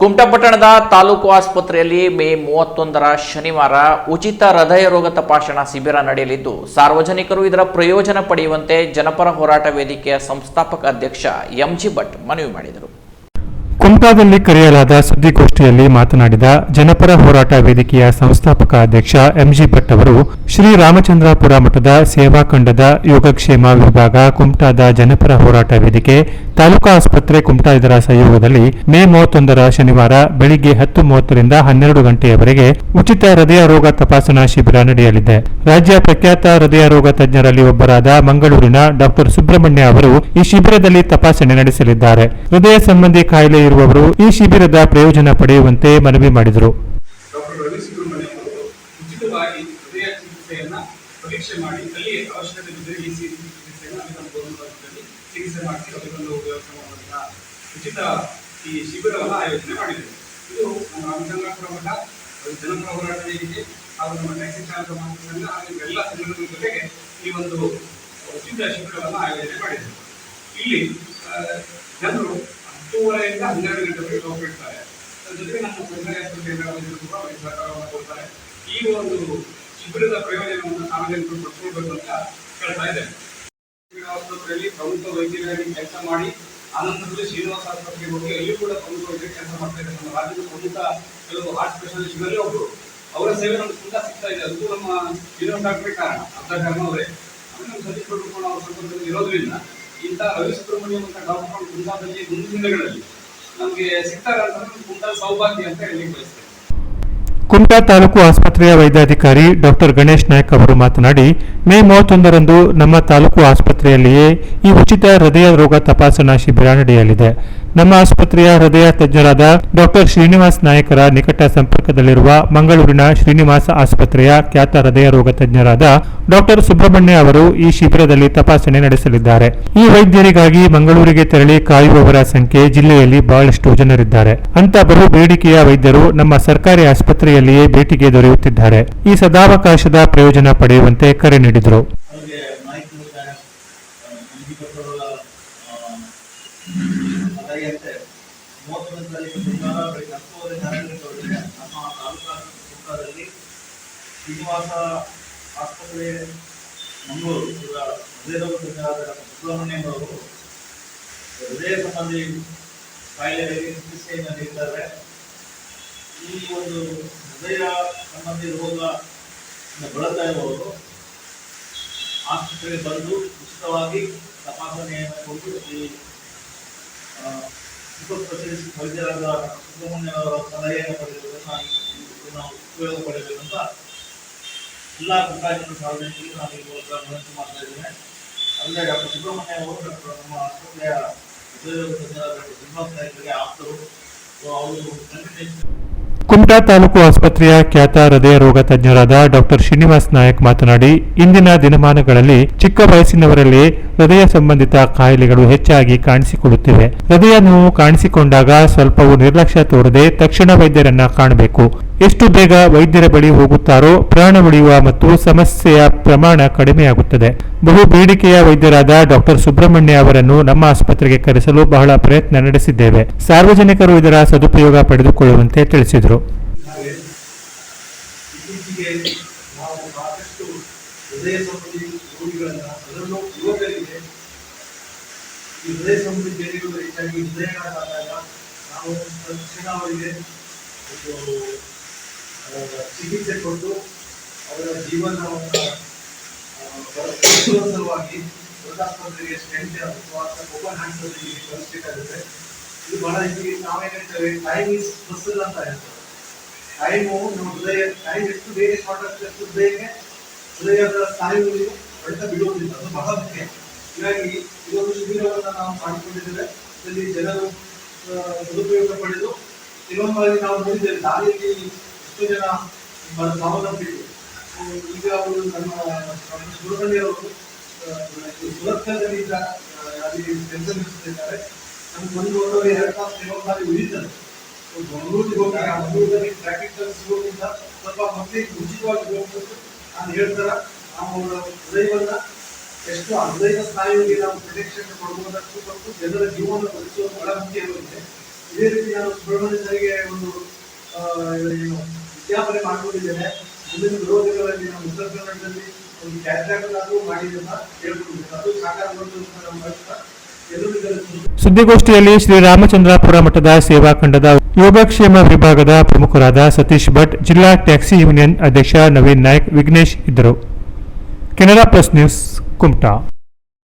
ಕುಮಟಪಟ್ಟಣದ ತಾಲೂಕು ಆಸ್ಪತ್ರೆಯಲ್ಲಿ ಮೇ ಮೂವತ್ತೊಂದರ ಶನಿವಾರ ಉಚಿತ ಹೃದಯ ರೋಗ ತಪಾಸಣಾ ಶಿಬಿರ ನಡೆಯಲಿದ್ದು, ಸಾರ್ವಜನಿಕರು ಇದರ ಪ್ರಯೋಜನ ಪಡೆಯುವಂತೆ ಜನಪರ ಹೋರಾಟ ವೇದಿಕೆಯ ಸಂಸ್ಥಾಪಕ ಅಧ್ಯಕ್ಷ ಎಂಜಿ ಭಟ್ ಮನವಿ ಮಾಡಿದರು. ಕುಮಟಾದಲ್ಲಿ ಕರೆಯಲಾದ ಸುದ್ದಿಗೋಷ್ಠಿಯಲ್ಲಿ ಮಾತನಾಡಿದ ಜನಪರ ಹೋರಾಟ ವೇದಿಕೆಯ ಸಂಸ್ಥಾಪಕ ಅಧ್ಯಕ್ಷ ಎಂಜಿ ಭಟ್ ಅವರು, ಶ್ರೀ ರಾಮಚಂದ್ರಾಪುರ ಮಠದ ಸೇವಾಖಂಡದ ಯೋಗಕ್ಷೇಮ ವಿಭಾಗ ಕುಮಟಾದ ಜನಪರ ಹೋರಾಟ ವೇದಿಕೆ, ತಾಲೂಕಾ ಆಸ್ಪತ್ರೆ ಕುಮಟಾ ಇದರ ಸಹಯೋಗದಲ್ಲಿ ಮೇ ಮೂವತ್ತೊಂದರ ಶನಿವಾರ ಬೆಳಿಗ್ಗೆ ಹತ್ತು ಮೂವತ್ತರಿಂದ ಹನ್ನೆರಡು ಗಂಟೆಯವರೆಗೆ ಉಚಿತ ಹೃದಯ ರೋಗ ತಪಾಸಣಾ ಶಿಬಿರ ನಡೆಯಲಿದೆ. ರಾಜ್ಯ ಪ್ರಖ್ಯಾತ ಹೃದಯ ರೋಗ ತಜ್ಞರಲ್ಲಿ ಒಬ್ಬರಾದ ಮಂಗಳೂರಿನ ಡಾಕ್ಟರ್ ಸುಬ್ರಹ್ಮಣ್ಯ ಅವರು ಈ ಶಿಬಿರದಲ್ಲಿ ತಪಾಸಣೆ ನಡೆಸಲಿದ್ದಾರೆ. ಹೃದಯ ಸಂಬಂಧಿ ಕಾಯಿಲೆ ಇರುವವರು ಈ ಶಿಬಿರದ ಪ್ರಯೋಜನ ಪಡೆಯುವಂತೆ ಮನವಿ ಮಾಡಿದರು. ಪರೀಕ್ಷೆ ಮಾಡಿ ಉಚಿತ ಈ ಶಿಬಿರವನ್ನು ಆಯೋಜನೆ ಮಾಡಿದೆ ಈ ಒಂದು ಉಚಿತ ಶಿಬಿರವನ್ನು ಆಯೋಜನೆ ಇಲ್ಲಿ ಜನರು ಹತ್ತೂವರೆಯಿಂದ ಹನ್ನೆರಡು ಗಂಟೆವರೆಗೆ ಹೋಗ್ಬಿಡ್ತಾರೆ. ಅದ್ರ ಜೊತೆಗೆ ನಮ್ಮ ಸರ್ಕಾರಿ ಕೇಂದ್ರಗಳಲ್ಲಿ ಕೂಡ ಅವರಿಗೆ ಕೊಡ್ತಾರೆ. ಈ ಒಂದು ಶಿಬಿರದ ಪ್ರಯೋಜನವನ್ನು ಸಾರ್ವಜನಿಕರು ಪಡ್ಕೊಳ್ಬೇಕು ಅಂತ ಹೇಳ್ತಾ ಇದೆ ಆಸ್ಪತ್ರೆಯಲ್ಲಿ ಪ್ರಮುಖ ವೈದ್ಯರಾಗಿ ಕೆಲಸ ಮಾಡಿ ಆನಂತರದಲ್ಲಿ ಶ್ರೀನಿವಾಸ ಆಸ್ಪತ್ರೆಗೆ ಹೋಗಿ ಅಲ್ಲಿ ಕೂಡ ಪ್ರಮುಖ ವೈದ್ಯರು ಕೆಲಸ ಮಾಡ್ತಾ ಇದ್ದಾರೆ. ನಮ್ಮ ರಾಜ್ಯದ ಪ್ರಮುಖ ಕೆಲವು ಹಾರ್ಟ್ ಸ್ಪೆಷಲಿಸ್ಟ್ ಇವರೇ ಒಬ್ಬರು ಅವರ ಸೇವೆ ನಮ್ಗೆ ತುಂಬಾ ಸಿಗ್ತಾ ಇದೆ. ಅದು ನಮ್ಮ ಶ್ರೀನಿವಾಸ ಡಾಕ್ಟರ್ ಕಾರಣ. ಅರ್ಧ ಕಾರಣ ಅವರೇ. ಆಮೇಲೆ ನಮ್ಮ ಸತೀಶ್ ಪ್ರಭು ಅವರ ಸಂಪರ್ಕದಲ್ಲಿ ಇರೋದ್ರಿಂದ ಇಂಥ ರವಿ ಅಂತ ಡಾಕ್ಟರ್ ಕುಂದಾದಲ್ಲಿ ದಿನಗಳಲ್ಲಿ ನಮಗೆ ಸಿಗ್ತಾರೆ ಅಂತ ಕುಂದಾ ಸೌಭಾಗ್ಯ ಅಂತ ಹೇಳಿ ಬಯಸ್ತೇನೆ. ಕುಮಟಾ ತಾಲೂಕು ಆಸ್ಪತ್ರೆಯ ವೈದ್ಯಾಧಿಕಾರಿ ಡಾಕ್ಟರ್ ಗಣೇಶ್ ನಾಯಕ್ ಅವರು ಮಾತನಾಡಿ, ಮೇ ಮೂವತ್ತೊಂದರಂದು ನಮ್ಮ ತಾಲೂಕು ಆಸ್ಪತ್ರೆಯಲ್ಲಿಯೇ ಈ ಉಚಿತ ಹೃದಯ ರೋಗ ತಪಾಸಣಾ ಶಿಬಿರ ನಡೆಯಲಿದೆ. ನಮ್ಮ ಆಸ್ಪತ್ರೆಯ ಹೃದಯ ತಜ್ಞರಾದ ಡಾಕ್ಟರ್ ಶ್ರೀನಿವಾಸ್ ನಾಯಕರ ನಿಕಟ ಸಂಪರ್ಕದಲ್ಲಿರುವ ಮಂಗಳೂರಿನ ಶ್ರೀನಿವಾಸ ಆಸ್ಪತ್ರೆಯ ಖ್ಯಾತ ಹೃದಯ ರೋಗ ತಜ್ಞರಾದ ಡಾಕ್ಟರ್ ಸುಬ್ರಹ್ಮಣ್ಯ ಅವರು ಈ ಶಿಬಿರದಲ್ಲಿ ತಪಾಸಣೆ ನಡೆಸಲಿದ್ದಾರೆ. ಈ ವೈದ್ಯರಿಗಾಗಿ ಮಂಗಳೂರಿಗೆ ತೆರಳಿ ಕಾಯುವವರ ಸಂಖ್ಯೆ ಜಿಲ್ಲೆಯಲ್ಲಿ ಬಹಳಷ್ಟು ಜನರಿದ್ದಾರೆ. ಅಂತ ಬಹು ಬೇಡಿಕೆಯ ವೈದ್ಯರು ನಮ್ಮ ಸರ್ಕಾರಿ ಆಸ್ಪತ್ರೆಯಲ್ಲಿಯೇ ಭೇಟಿಗೆ ದೊರೆಯುತ್ತಿದ್ದಾರೆ. ಈ ಸದಾವಕಾಶದ ಪ್ರಯೋಜನ ಪಡೆಯುವಂತೆ ಕರೆ ನೀಡಿದರು ಅವ್ರಿಗೆ ನಾಯಕರು ಅಂಜಿಕಟ್ಟೋರ ಅದಾಗಿರುತ್ತೆ ಮೂವತ್ತೊಂದು ತಾರೀಕು ಶನಿವಾರ ಬೆಳಗ್ಗೆ ಹತ್ತುವರೆ ಹನ್ನೆರಡು ಗಂಟೆವರೆಗೆ ನಮ್ಮ ತಾಲೂಕಾ ಕುಮಟಾದಲ್ಲಿ ಶ್ರೀನಿವಾಸ ಆಸ್ಪತ್ರೆ ಮಂಗಳೂರು ಹೃದಯ ರೋಗ ತಜ್ಞರಾದ ಹೃದಯ ಸಂಬಂಧಿ ಕಾಯಿಲೆಗಳಿಗೆ ಚಿಕಿತ್ಸೆಯನ್ನು ನೀಡಿದ್ದಾರೆ ಈ ಒಂದು ಹೃದಯ ಸಂಬಂಧಿ ರೋಗ ಬಳಸ್ತಾ ಇರುವವರು ಆಸ್ಪತ್ರೆಗೆ ಬಂದು ಉಚಿತವಾಗಿ ತಪಾಸಣೆಯನ್ನು ಕೊಟ್ಟು ಈ ಆ, ಸೂಪರ್ ಸ್ಪೆಷಲಿಸ್ಟ್ ವೈದ್ಯರಾದ ಸುಬ್ರಹ್ಮಣ್ಯ ಅವರ ಸಲಹೆಯನ್ನು ಪಡೆಯುವುದನ್ನು ನಾವು ಉಪಯೋಗ ಪಡೆಯಬೇಕಂತ ಎಲ್ಲ ಸಾರ್ವಜನಿಕರಿಗೆ ನಾನು ಈ ಮೂಲಕ ವಿನಂತಿ ಮಾಡ್ತಾ ಡಾಕ್ಟರ್ ಸುಬ್ರಹ್ಮಣ್ಯ ಅವರು ನಮ್ಮ ಆಸ್ಪತ್ರೆಯ ಕುಮಟಾ ತಾಲೂಕು ಆಸ್ಪತ್ರೆಯ ಖ್ಯಾತ ಹೃದಯ ರೋಗ ತಜ್ಞರಾದ ಡಾಕ್ಟರ್ ಶ್ರೀನಿವಾಸ್ ನಾಯಕ್ ಮಾತನಾಡಿ, ಇಂದಿನ ದಿನಮಾನಗಳಲ್ಲಿ ಚಿಕ್ಕ ವಯಸ್ಸಿನವರಲ್ಲಿ ಹೃದಯ ಸಂಬಂಧಿತ ಕಾಯಿಲೆಗಳು ಹೆಚ್ಚಾಗಿ ಕಾಣಿಸಿಕೊಳ್ಳುತ್ತಿವೆ. ಹೃದಯ ನೋವು ಕಾಣಿಸಿಕೊಂಡಾಗ ಸ್ವಲ್ಪವೂ ನಿರ್ಲಕ್ಷ್ಯ ತೋರದೆ ತಕ್ಷಣ ವೈದ್ಯರನ್ನ ಕಾಣಬೇಕು. ಎಷ್ಟು ಬೇಗ ವೈದ್ಯರ ಬಳಿ ಹೋಗುತ್ತಾರೋ ಪ್ರಾಣ ಉಳಿಯುವ ಮತ್ತು ಸಮಸ್ಯೆಯ ಪ್ರಮಾಣ ಕಡಿಮೆಯಾಗುತ್ತದೆ. ಬಹು ಬೇಡಿಕೆಯ ವೈದ್ಯರಾದ ಡಾಕ್ಟರ್ ಸುಬ್ರಹ್ಮಣ್ಯ ಅವರನ್ನು ನಮ್ಮ ಆಸ್ಪತ್ರೆಗೆ ಕರೆಸಲು ಬಹಳ ಪ್ರಯತ್ನ ನಡೆಸಿದ್ದೇವೆ. ಸಾರ್ವಜನಿಕರು ಇದರ ಸದುಪಯೋಗ ಪಡೆದುಕೊಳ್ಳುವಂತೆ ತಿಳಿಸಿದರು. ಹೆಚ್ಚಾಗಿ ನಾವು ತಕ್ಷಣ ಅವರಿಗೆ ಚಿಕಿತ್ಸೆ ಕೊಟ್ಟು ಅವರ ಜೀವನವನ್ನು ಸಲುವಾಗಿ ವೃದ್ಧಾಸ್ಪತ್ರೆಗೆ ಸ್ಟೆಂಟ್ ಅಥವಾ ಓಪನ್ ಆಸ್ಪತ್ರೆಗೆ ಕಳಿಸಬೇಕಾಗುತ್ತೆ. ಇದು ಬಹಳ ಹೆಚ್ಚಿಗೆ ನಾವೇನಿರ್ತೇವೆ ಟೈಮ್ ಇಸ್ ಮಸಲ್ ಅಂತ ಹೇಳ್ತೇವೆ. ಟೈಮು ನಮ್ಮ ಹೃದಯ ಟೈಮ್ ಎಷ್ಟು ಬೇಗ ಶಾರ್ಟ್ ಆಗ್ತದೆ ಅಷ್ಟು ಹೃದಯಕ್ಕೆ, ಹೃದಯದ ಸ್ನಾಯುಗಳಿಗೆ ಹೊಡೆತ ಬಿಡುವುದಿಲ್ಲ. ಅದು ಬಹಳ ಮುಖ್ಯ. ಹೀಗಾಗಿ ಇದೊಂದು ಶಿಬಿರವನ್ನು ನಾವು ಮಾಡಿಕೊಂಡಿದ್ದೇವೆ. ಇದರಲ್ಲಿ ಜನರು ಸದುಪಯೋಗ ಪಡೆದು, ಇನ್ನೊಂದು ನಾವು ನೋಡಿದ್ದೇವೆ, ದಾರಿಯಲ್ಲಿ ಎಷ್ಟೋ ಜನ ಸಾವನ್ನಪ್ಪಿದ್ರು ಈಗ ಅವರು ನಮ್ಮ ನಮ್ಮ ಅವರು ಸುರಕ್ಷದಲ್ಲಿ ಅಲ್ಲಿ ಕೆಲಸ ನಿರ್ವಹಿಸುತ್ತಿದ್ದಾರೆ ನಮ್ಗೆ ಒಂದು ಒಂದೂವರೆ ಎರಡು ತಾಸು ಇನ್ನೊಂದು ಸಾರಿ ಉಳಿತಾರೆ ಮಂಗಳೂರಿಗೆ ಹೋಗಿ, ಆ ಮಂಗಳೂರಲ್ಲಿ ಟ್ರಾಫಿಕ್ ಸಿಗೋದ್ರಿಂದ ಸ್ವಲ್ಪ ಮಕ್ಕಳಿಗೆ ಉಚಿತವಾಗಿ ಹೋಗ್ಬೇಕು ನಾನು ಹೇಳ್ತಾರ. ನಾವು ಅವರ ಹೃದಯವನ್ನ ಎಷ್ಟು ಹೃದಯದ ಸ್ನಾಯುವಿಗೆ ನಾವು ಪ್ರೊಟೆಕ್ಷನ್ ಕೊಡುವುದಕ್ಕೂ ಮತ್ತು ಜನರ ಜೀವನ ಉಳಿಸುವುದು ಬಹಳ ಮುಖ್ಯ ಇರುತ್ತೆ ಇದೇ ರೀತಿ ನಾನು ಸುಬ್ರಹ್ಮಣ್ಯ ಒಂದು ಏನು ವಿಜ್ಞಾಪನೆ ಮಾಡಿಕೊಂಡಿದ್ದೇನೆ. ಮುಂದಿನ ವಿರೋಧಗಳಲ್ಲಿ ನಮ್ಮ ಉತ್ತರ ಕನ್ನಡದಲ್ಲಿ ಒಂದು ಕ್ಯಾಟ್ರಾಕ್ಟ್ ಆದರೂ ಮಾಡಿ ಅಂತ ಹೇಳ್ಕೊಂಡಿದ್ದೇನೆ ಅದು ಸಾಕಾರ ಅಂತ ನಮ್ಮ ಸುದ್ದಿಗೋಷ್ಠಿಯಲ್ಲಿ ಶ್ರೀರಾಮಚಂದ್ರಾಪುರ ಮಠದ ಸೇವಾ ಖಂಡದ ಯೋಗಕ್ಷೇಮ ವಿಭಾಗದ ಪ್ರಮುಖರಾದ ಸತೀಶ್ ಭಟ್, ಜಿಲ್ಲಾ ಟ್ಯಾಕ್ಸಿ ಯೂನಿಯನ್ ಅಧ್ಯಕ್ಷ ನವೀನ್ ನಾಯ್ಕ್, ವಿಘ್ನೇಶ್ ಇದ್ದರು. Canara plus news, Kumta.